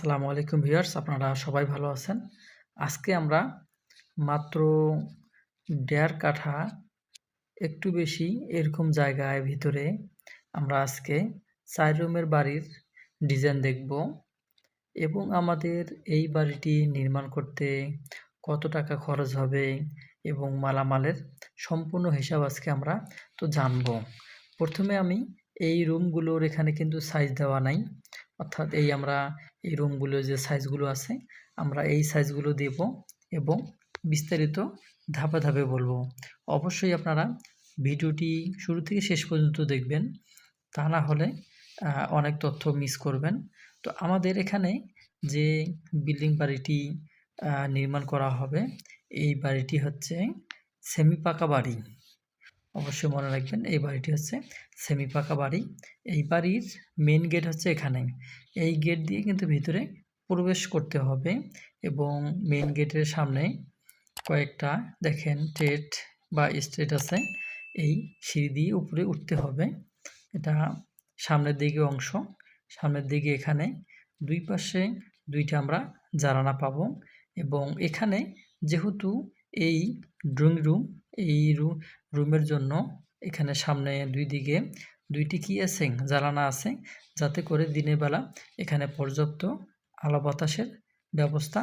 আসসালামু আলাইকুম ভিউয়ার্স, আপনারা সবাই ভালো আছেন? আজকে আমরা মাত্র দেড় কাঠা, একটু বেশি এরকম জায়গায় ভিতরে আমরা আজকে চার রুমের বাড়ির ডিজাইন দেখব এবং আমাদের এই বাড়িটি নির্মাণ করতে কত টাকা খরচ হবে এবং মালামালের সম্পূর্ণ হিসাব আজকে আমরা তো জানব। প্রথমে আমি এই রুমগুলোর এখানে কিন্তু সাইজ দেওয়া নাই, অর্থাৎ এই আমরা এই রুমগুলো যে সাইজগুলো আছে, আমরা এই সাইজগুলো দেব এবং বিস্তারিত ধাপে ধাপে বলব। অবশ্যই আপনারা ভিডিওটি শুরু থেকে শেষ পর্যন্ত দেখবেন, তা না হলে অনেক তথ্য মিস করবেন। তো আমাদের এখানে যে বিল্ডিং বাড়িটি নির্মাণ করা হবে, এই বাড়িটি হচ্ছে সেমি পাকা বাড়ি। অবশ্যই মনে রাখবেন, এই বাড়িটি হচ্ছে সেমি পাকা বাড়ি। এই বাড়ির মেন গেট হচ্ছে এখানে এই গেট দিয়ে কিন্তু ভিতরে প্রবেশ করতে হবে এবং মেন গেটের সামনে কয়েকটা দেখেন ট্রেড বা স্ট্রেট আছে, এই সিঁড়ি দিয়ে উপরে উঠতে হবে। এটা সামনের দিকে অংশ। সামনের দিকে এখানে দুই পাশে দুইটা আমরা জানালা পাবো এবং এখানে যেহেতু এই ড্রয়িং রুম, এই রুম রুমের জন্য এখানে সামনে দুই দিকে দুইটি কি আছে? জ্বালানা আছে। যাতে করে দিনের বেলা এখানে পর্যাপ্ত আলো বাতাসের ব্যবস্থা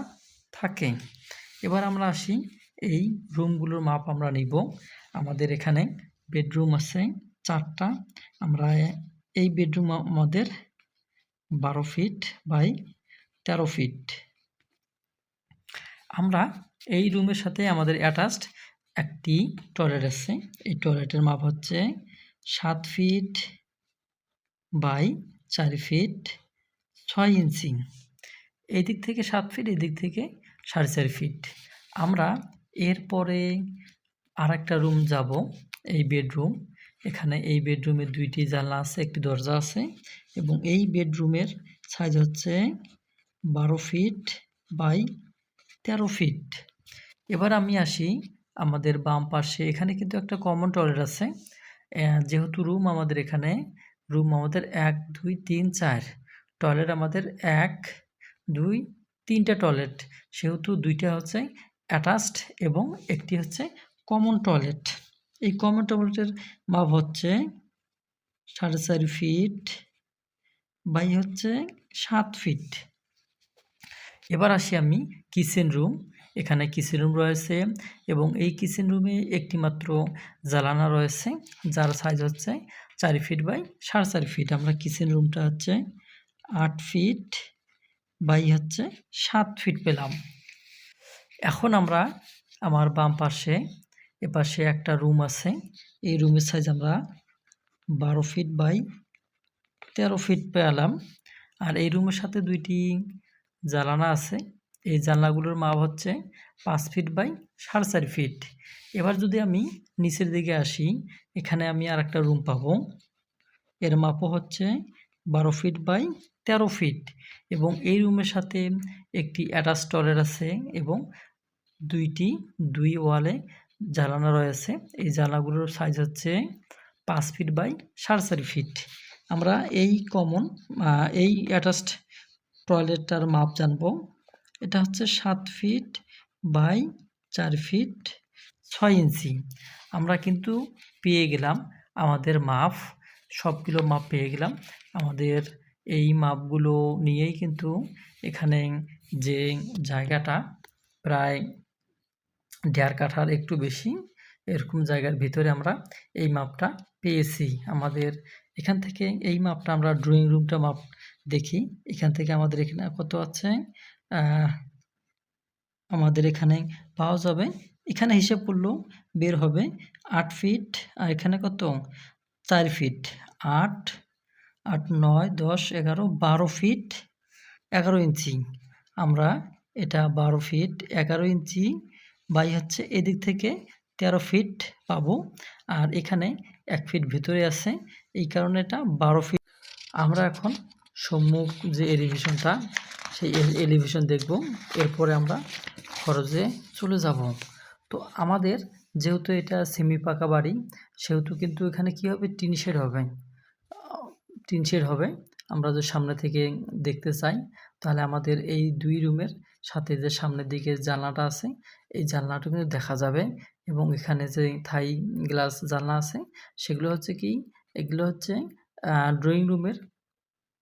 থাকে। এবার আমরা আসি, এই রুমগুলোর মাপ আমরা নিব। আমাদের এখানে বেডরুম আছে চারটা। আমরা এই বেডরুম আমাদের বারো ফিট বাই তেরো ফিট। আমরা এই রুমের সাথে আমাদের অ্যাটাচড একটি টয়লেট আছে। এই টয়লেটের মাপ হচ্ছে সাত ফিট বাই চার ফিট ছয় ইঞ্চি। এই দিক থেকে সাত ফিট এদিক থেকে সাড়ে চার ফিট আমরা এরপরে আর একটা রুম যাব, এই বেডরুম এখানে এই বেডরুমের দুইটি জানলা আছে, একটি দরজা আছে এবং এই বেডরুমের সাইজ হচ্ছে বারো ফিট বাই তেরো ফিট এবার আমি আসি আমাদের বাম পাশে। এখানে কিন্তু একটা কমন টয়লেট আছে। যেহেতু রুম আমাদের এখানে রুম আমাদের এক, দুই, তিন, চার। টয়লেট আমাদের এক, দুই, তিনটা টয়লেট সেহেতু দুইটা হচ্ছে অ্যাটাচড এবং একটি হচ্ছে কমন টয়লেট এই কমন টয়লেটের মাপ হচ্ছে সাড়ে চার ফিট বাই হচ্ছে সাত ফিট এবার আসি আমি কিচেন রুম এখানে কিচেন রুম রয়েছে এবং এই কিচেন রুমে একটি মাত্র জ্বালানা রয়েছে, যার সাইজ হচ্ছে চার ফিট বাই সাড়ে চার ফিট আমরা কিচেন রুমটা হচ্ছে আট ফিট বাই হচ্ছে সাত ফিট পেলাম। এখন আমরা আমার বাম পাশে এপাশে একটা রুম আছে। এই রুমের সাইজ আমরা বারো ফিট বাই তেরো ফিট পেলাম। আর এই রুমের সাথে দুইটি জানালা আছে। এই জানলাগুলোর মাপ হচ্ছে পাঁচ ফিট বাই সাড়ে চার ফিট। এবার যদি আমি নিচের দিকে আসি, এখানে আমি আর একটা রুম পাবো। এর মাপও হচ্ছে বারো ফিট বাই তেরো ফিট এবং এই রুমের সাথে একটি অ্যাটাচ টয়লেট আছে এবং দুইটি, দুই ওয়ালে জানালা রয়েছে। এই জানালাগুলোর সাইজ হচ্ছে পাঁচ ফিট বাই সাড়ে চার ফিট। আমরা এই কমন এই অ্যাটাচড টয়লেটটার মাপ জানব। এটা হচ্ছে সাত ফিট বাই চার ফিট ছয় ইঞ্চি। আমরা কিন্তু পেয়ে গেলাম আমাদের মাপ, সবগুলো মাপ পেয়ে গেলাম। আমাদের এই মাপগুলো নিয়েই কিন্তু এখানে যে জায়গাটা প্রায় দেড় কাঠার একটু বেশি, এরকম জায়গার ভিতরে আমরা এই মাপটা পেয়েছি। আমাদের এখান থেকে এই মাপটা আমরা ড্রয়িং রুমটা মাপ দেখি, এখান থেকে আমাদের এখানে কত আছে? আমাদের এখানে পাওয়া যাবে। এখানে হিসেব করলেও বের হবে আট ফিট আর এখানে কত? চার ফিট আট আট, নয়, দশ, এগারো, বারো ফিট এগারো ইঞ্চি। আমরা এটা বারো ফিট এগারো ইঞ্চি বাই হচ্ছে এদিক থেকে তেরো ফিট পাবো। আর এখানে এক ফিট ভিতরে আছে। এই কারণে এটা বারো ফিট আমরা এখন সম্মুখ যে এলিভেশনটা সেই এলিভেশন দেখব। এরপরে আমরা খরচে চলে যাব। তো আমাদের যেহেতু এটা সেমি পাকা বাড়ি, সেহেতু কিন্তু এখানে কি হবে? টিন শেড হবে। টিন শেড হবে। আমরা যদি সামনে থেকে দেখতে চাই, তাহলে আমাদের এই দুই রুমের সাথে যে সামনের দিকে জানলাটা আছে, এই জানলাটা কিন্তু দেখা যাবে। এবং এখানে যে থাই গ্লাস জানলা আছে, সেগুলো হচ্ছে কি? এগুলো হচ্ছে ড্রয়িং রুমের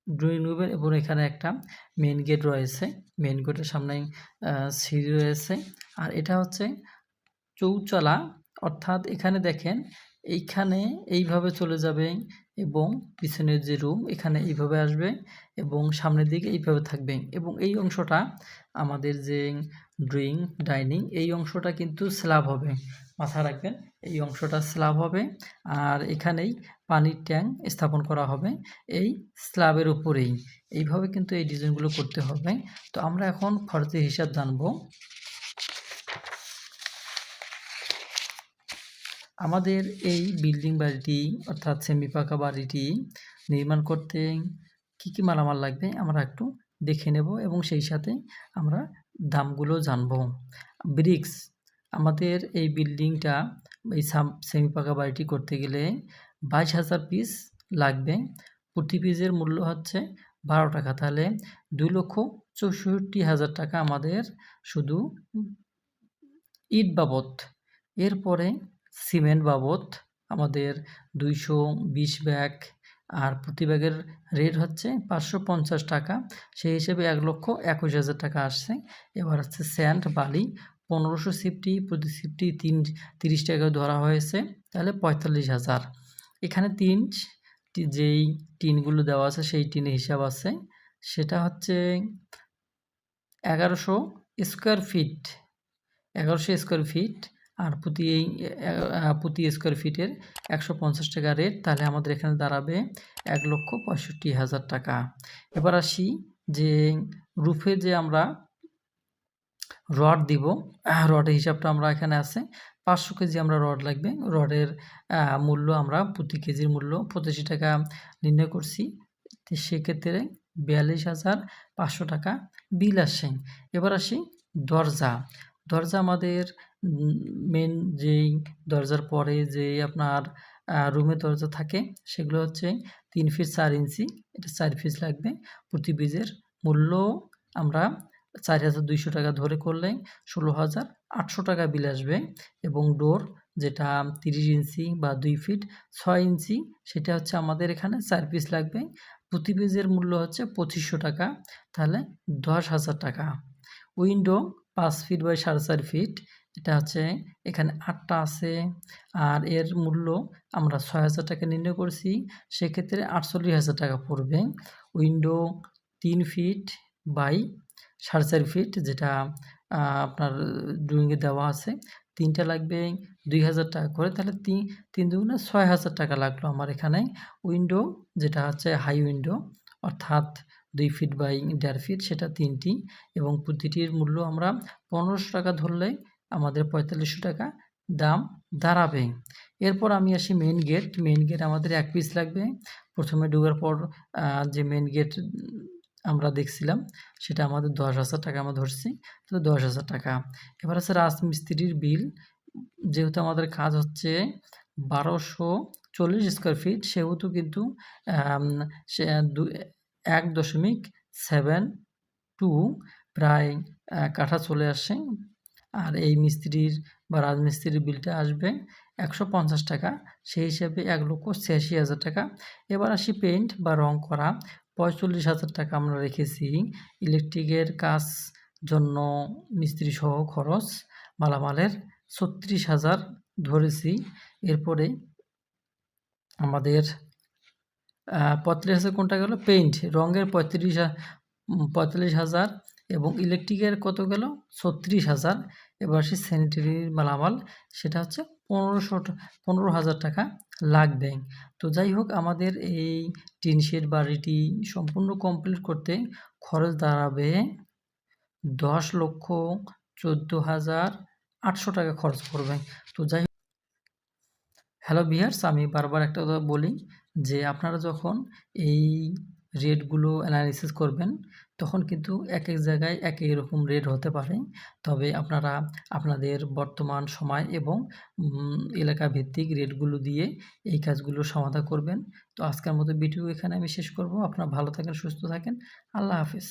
ড্রয়িং রুমের এবং এখানে একটা মেন গেট রয়েছে। মেন গেটের সামনে সিঁড়ি রয়েছে। আর এটা হচ্ছে চৌচলা। অর্থাৎ এখানে দেখেন, এইখানে এইভাবে চলে যাবে এবং পিছনের যে রুম এখানে এইভাবে আসবে এবং সামনের দিকে এইভাবে থাকবে। এবং এই অংশটা আমাদের যে ড্রয়িং ডাইনিং, এই অংশটা কিন্তু স্ল্যাব হবে। মাথা রাখবেন, এই অংশটা স্ল্যাব হবে আর এখানেই পানির ট্যাঙ্ক স্থাপন করা হবে এই স্ল্যাবের উপরেই। এইভাবে কিন্তু এই ডিজাইনগুলো করতে হবে। তো আমরা এখন খরচের হিসাব জানব। আমাদের এই বিল্ডিং বাড়িটি অর্থাৎ সেমি পাকা বাড়িটি নির্মাণ করতে কি কি মালামাল লাগবে আমরা একটু দেখে নেব এবং সেই সাথে আমরা দামগুলো জানব। ব্রিক্স, আমাদের এই বিল্ডিংটা এই সেমি পাকা বাড়িটি করতে গেলে বাইশ হাজার পিস লাগবে। প্রতি পিসের মূল্য হচ্ছে বারো টাকা। তাহলে দুই লক্ষ চৌষট্টি হাজার টাকা আমাদের শুধু ইট বাবদ। এরপরে সিমেন্ট বাবদ আমাদের দুইশো বিশ ব্যাগ আর প্রতি ব্যাগের রেট হচ্ছে পাঁচশো পঞ্চাশ টাকা। সেই হিসেবে এক লক্ষ একুশ হাজার টাকা আসছে। এবার হচ্ছে স্যান্ড বালি পনেরোশো সিফটি প্রতি সিফটি তিন, তিরিশ টাকা ধরা হয়েছে। তাহলে পঁয়তাল্লিশ হাজার। এখানে তিন যেই টিনগুলো দেওয়া আছে সেই টিনের হিসাব আছে। সেটা হচ্ছে এগারোশো স্কোয়ার ফিট এগারোশো স্কোয়ার ফিট আর প্রতি এই প্রতি স্কোয়ার ফিটের একশো পঞ্চাশ টাকা রেট তাহলে আমাদের এখানে দাঁড়াবে এক লক্ষ পঁয়ষট্টি হাজার টাকা। এবার আসি যে রুফে যে আমরা রড দিব রডের হিসাবটা আমরা এখানে আছে। পাঁচশো কেজি আমরা রড লাগবে। রডের মূল্য আমরা প্রতি কেজির মূল্য পঁচাশি টাকা নির্ণয় করছি। সেক্ষেত্রে বিয়াল্লিশ হাজার পাঁচশো টাকা বিল আসে এবার আসি দরজা। দরজা আমাদের মেন যেই দরজার পরে যে আপনার রুমের দরজা থাকে, সেগুলো হচ্ছে তিন ফিট চার ইঞ্চি। এটা চার পিস লাগবে। প্রতি পিসের মূল্য আমরা চার হাজার দুইশো টাকা ধরে করলে ষোলো হাজার আটশো টাকা বিল আসবে। এবং ডোর যেটা তিরিশ ইঞ্চি বা দুই ফিট ছয় ইঞ্চি, সেটা হচ্ছে আমাদের এখানে চার পিস লাগবে। প্রতি পিসের মূল্য হচ্ছে পঁচিশশো টাকা। তাহলে দশ হাজার টাকা। উইন্ডো পাঁচ ফিট বাই সাড়ে চার ফিট এটা হচ্ছে এখানে আটটা আছে। আর এর মূল্য আমরা ছয় হাজার টাকা নির্ণয় করছি। সেক্ষেত্রে আটচল্লিশ হাজার টাকা পড়বে। উইন্ডো তিন ফিট বাই সাড়ে চার ফিট যেটা আপনার ড্রয়িংয়ে দেওয়া আছে। তিনটা লাগবে দুই হাজার টাকা করে। তাহলে তিন তিন দুগুণে ছয় হাজার টাকা লাগল আমার এখানে। উইন্ডো যেটা হচ্ছে হাই উইন্ডো, অর্থাৎ দুই ফিট বাই দেড় ফিট, সেটা তিনটি। এবং প্রতিটির মূল্য আমরা পনেরোশো টাকা ধরলে আমাদের পঁয়তাল্লিশশো টাকা দাম দাঁড়াবে। এরপর আমি আসি মেন গেট মেন গেট আমাদের এক পিস লাগবে। প্রথমে ঢোকার পর যে মেন গেট আমরা দেখছিলাম, সেটা আমাদের দশ হাজার টাকা আমরা ধরছি। তো দশ হাজার টাকা। এবার আছে রাজমিস্ত্রির বিল যেহেতু আমাদের কাজ হচ্ছে বারোশো চল্লিশ স্কোয়ার ফিট সেহেতু কিন্তু এক দশমিক সেভেন টু প্রায় কাঠা চলে আসে। আর এই মিস্ত্রির বা রাজমিস্ত্রির বিলটা আসবে একশো পঞ্চাশ টাকা। সেই হিসাবে এক লক্ষ ছিয়াশি হাজার টাকা। এবার আসি পেন্ট বা রং করা। পঁয়তাল্লিশ হাজার টাকা আমরা রেখেছি। ইলেকট্রিকের কাজ জন্য মিস্ত্রি সহ খরচ মালামালের ছত্রিশ হাজার ধরেছি। এরপরে আমাদের পঁয়ত্রিশ হাজার কোনটা গেল? পেইন্ট। রঙের পঁয়ত্রিশ পঁয়তাল্লিশ হাজার এবং ইলেকট্রিকের কত গেল? ছত্রিশ হাজার। এবার সে স্যানিটারির মালামাল, সেটা হচ্ছে পনেরোশো পনেরো হাজার টাকা লাগবে। তো যাই হোক, আমাদের এই টিন শেড বাড়িটি সম্পূর্ণ কমপ্লিট করতে খরচ দাঁড়াবে দশ লক্ষ চোদ্দ হাজার আটশো টাকা খরচ পড়বে। তো যাই হ্যালো বিহার্স আমি বারবার একটা কথা বলি যে আপনারা যখন এই রেটগুলো অ্যানালিসিস করবেন তখন কিন্তু এক এক জায়গায় এক এক রকম রেট হতে পারে। তবে আপনারা আপনাদের বর্তমান সময় এবং এলাকা ভিত্তিক রেটগুলো দিয়ে এই কাজগুলো সমাধা করবেন। তো আজকের মতো ভিডিও এখানে আমি শেষ করব। আপনারা ভালো থাকেন, সুস্থ থাকেন। আল্লাহ হাফিজ।